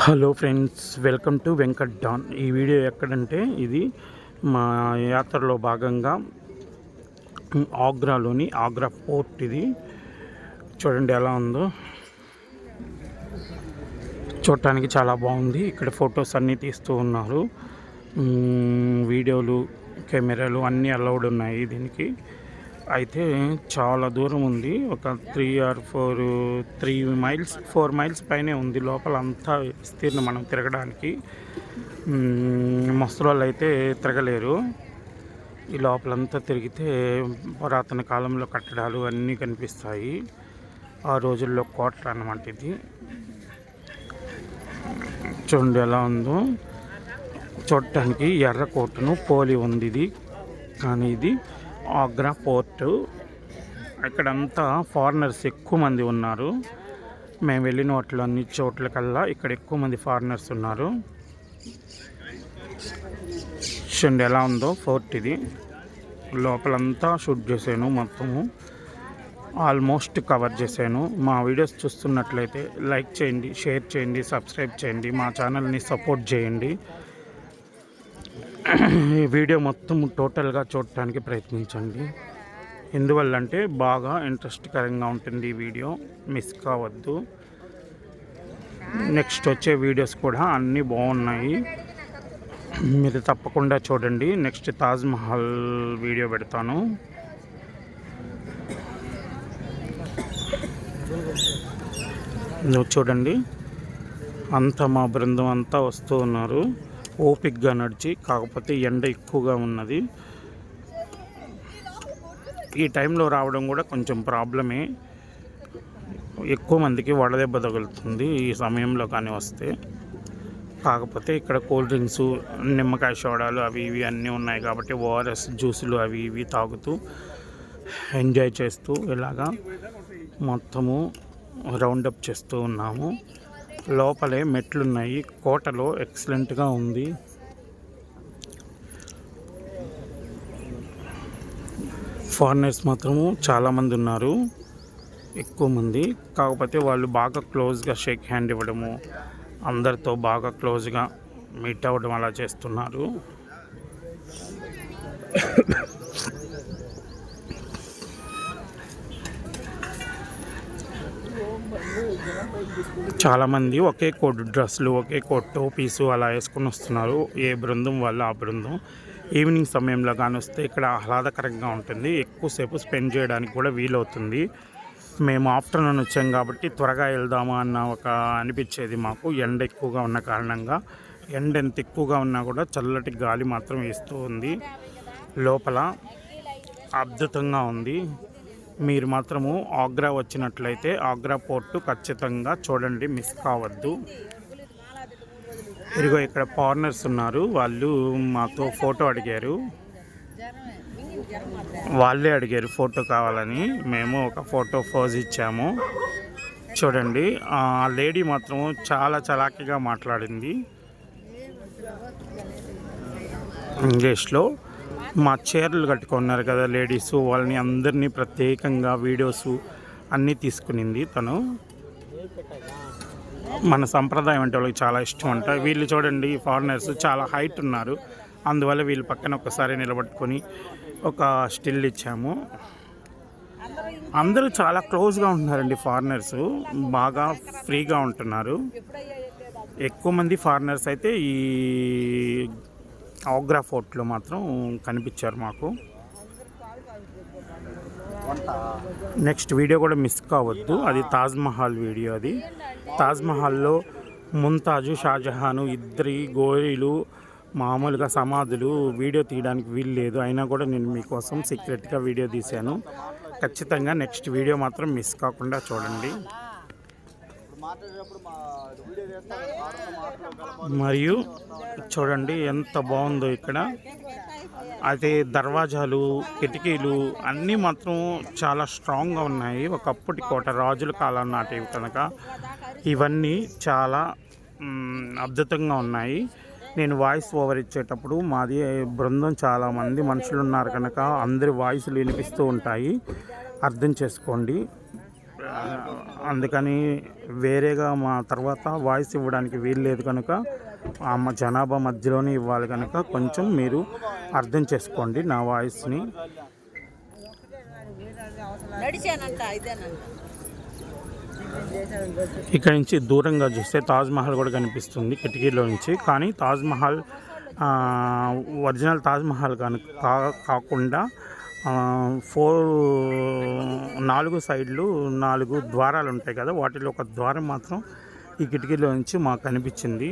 Hello friends welcome to Venkat Don. ఈ video ఎక్కడంటే ఇది మా యాత్రలో భాగంగా ఆగ్రాలోని ఆగ్రా పోర్ట్ ఇది. చూడండి ఎలా ఉందో. చూడటానికి చాలా బాగుంది. ఇక్కడ ఫొటోస్ అన్నీ తీస్తూ ఉన్నారు. వీడియోలు కెమెరాలు అన్నీ అలౌడ్ ఉన్నాయి దీనికి. అయితే చాలా దూరం ఉంది. ఒక three or four three miles four miles పైనే ఉంది. లోపల అంతా విస్తీర్ణం మనం తిరగడానికి. మ్మ్, ముసలోళ్ళు అయితే తిరగలేరు. ఈ లోపలంతా తిరిగితే పురాతన కాలంలో కట్టడాలు అన్నీ కనిపిస్తాయి. ఆ రోజుల్లో కోటలు అన్నమాట ఇది. చూడండి ఎలా ఉందో. చూడటానికి ఎర్ర కోటను పోలి ఉంది ఇది. కానీ ఇది ఆగ్రా పోర్టు. ఇక్కడంతా ఫారినర్స్ ఎక్కువ మంది ఉన్నారు. మేము వెళ్ళిన వాటిలో అన్ని చోట్లకల్లా ఇక్కడ ఎక్కువ మంది ఫారినర్స్ ఉన్నారు. చూడండి ఎలా ఉందో ఫోర్ట్ ఇది. లోపలంతా షూట్ చేశాను మొత్తము. ఆల్మోస్ట్ కవర్ చేశాను. మా వీడియోస్ చూస్తున్నట్లయితే లైక్ చేయండి షేర్ చేయండి సబ్స్క్రైబ్ చేయండి. మా ఛానల్ని సపోర్ట్ చేయండి. ఈ వీడియో మొత్తం టోటల్గా చూడటానికి ప్రయత్నించండి. ఎందువల్ల అంటే బాగా ఇంట్రెస్ట్కరంగా ఉంటుంది ఈ వీడియో. మిస్ కావద్దు. నెక్స్ట్ వచ్చే వీడియోస్ కూడా అన్నీ బాగున్నాయి. మీరు తప్పకుండా చూడండి. నెక్స్ట్ తాజ్మహల్ వీడియో పెడతాను. చూడండి. అంతా మా బృందం అంతా వస్తూ ఉన్నారు. ఓపిక్గా నడిచి కాకపోతే ఎండ ఎక్కువగా ఉన్నది. ఈ టైంలో రావడం కూడా కొంచెం ప్రాబ్లమే. ఎక్కువ మందికి వడదెబ్బ తగులుతుంది ఈ సమయంలో కానీ వస్తే. కాకపోతే ఇక్కడ కూల్ డ్రింక్స్ నిమ్మకాయ సోడాలు అవి ఇవి అన్నీ ఉన్నాయి కాబట్టి ఓఆర్ఎస్ జ్యూసులు అవి ఇవి తాగుతూ ఎంజాయ్ చేస్తూ ఇలాగా మొత్తము రౌండప్ చేస్తూ ఉన్నాము. లోపలే మెట్లున్నాయి. కోటలో ఎక్సలెంట్గా ఉంది. ఫారినర్స్ మాత్రము చాలామంది ఉన్నారు. ఎక్కువ మంది. కాకపోతే వాళ్ళు బాగా క్లోజ్గా షేక్ హ్యాండ్ ఇవ్వడము అందరితో బాగా క్లోజ్గా మీట్ అవ్వడం అలా చేస్తున్నారు. చాలామంది ఒకే కోట్ డ్రెస్సులు ఒకే కోట్ టోపీసు అలా వేసుకొని వస్తున్నారు. ఏ బృందం వల్ల ఆ బృందం. ఈవినింగ్ సమయంలో కానీ వస్తే ఇక్కడ ఆహ్లాదకరంగా ఉంటుంది. ఎక్కువసేపు స్పెండ్ చేయడానికి కూడా వీలవుతుంది. మేము ఆఫ్టర్నూన్ వచ్చాం కాబట్టి త్వరగా వెళ్దామా అన్న ఒక అనిపించేది మాకు. ఎండ ఎక్కువగా ఉన్న కారణంగా ఎండ ఎంత ఎక్కువగా ఉన్నా కూడా చల్లటి గాలి మాత్రం వేస్తూ ఉంది. లోపల అద్భుతంగా ఉంది. మీరు మాత్రము ఆగ్రా వచ్చినట్లయితే ఆగ్రా పోర్టు ఖచ్చితంగా చూడండి మిస్ కావద్దు. ఇదిగో ఇక్కడ ఫారినర్స్ ఉన్నారు. వాళ్ళు మాతో ఫోటో అడిగారు. వాళ్ళే అడిగారు ఫోటో కావాలని. మేము ఒక ఫోటో ఫోజ్ ఇచ్చాము. చూడండి ఆ లేడీ మాత్రం చాలా చలాకీగా మాట్లాడింది. ఇంగ్లీష్లో మా చీరలు కట్టుకున్నారు కదా లేడీస్ వాళ్ళని అందరినీ ప్రత్యేకంగా వీడియోస్ అన్నీ తీసుకునింది తను. మన సంప్రదాయం అంటే వాళ్ళకి చాలా ఇష్టం అంట. వీళ్ళు చూడండి ఫారినర్స్ చాలా హైట్ ఉన్నారు. అందువల్ల వీళ్ళు పక్కన ఒకసారి నిలబట్టుకొని ఒక స్టిల్ ఇచ్చాము. అందరూ చాలా క్లోజ్గా ఉంటున్నారండి ఫారినర్స్. బాగా ఫ్రీగా ఉంటున్నారు. ఎక్కువ మంది ఫారినర్స్ అయితే ఈ ఆగ్రా ఫోర్ట్లో మాత్రం కనిపించారు మాకు. నెక్స్ట్ వీడియో కూడా మిస్ కావద్దు. అది తాజ్మహల్ వీడియో అది. తాజ్మహల్లో ముంతాజు షాజహాను ఇద్దరి గోరీలు మామూలుగా సమాధులు వీడియో తీయడానికి వీలు లేదు. అయినా కూడా నేను మీకోసం సీక్రెట్గా వీడియో తీశాను. ఖచ్చితంగా నెక్స్ట్ వీడియో మాత్రం మిస్ కాకుండా చూడండి. మరియు చూడండి ఎంత బాగుందో ఇక్కడ. అయితే దర్వాజాలు కిటికీలు అన్నీ మాత్రం చాలా స్ట్రాంగ్గా ఉన్నాయి. ఒకప్పటి కోట రాజుల కాలం నాటివి కనుక. ఇవన్నీ చాలా అద్భుతంగా ఉన్నాయి. నేను వాయిస్ ఓవర్ ఇచ్చేటప్పుడు మాది బృందం చాలా మంది మనుషులు ఉన్నారు కనుక అందరి వాయిస్లు వినిపిస్తూ ఉంటాయి. అర్థం చేసుకోండి. అందుకని వేరేగా మా తర్వాత వాయిస్ ఇవ్వడానికి వీలు లేదు కనుక మ- జనాభా మధ్యలోనే ఇవ్వాలి కనుక కొంచెం మీరు అర్థం చేసుకోండి నా వాయిస్ని. ఇక్కడ నుంచి దూరంగా చూస్తే తాజ్ మహల్ కూడా కనిపిస్తుంది కిటికీలో నుంచి. కానీ తాజ్ మహల్ ఆ, ఒరిజినల్ తాజ్ మహల్ కాను కా కాకుండా ఫోర్ నాలుగు సైడ్లు నాలుగు ద్వారాలు ఉంటాయి కదా వాటిలో ఒక ద్వారం మాత్రం ఈ కిటికీలో నుంచి మాకు కనిపించింది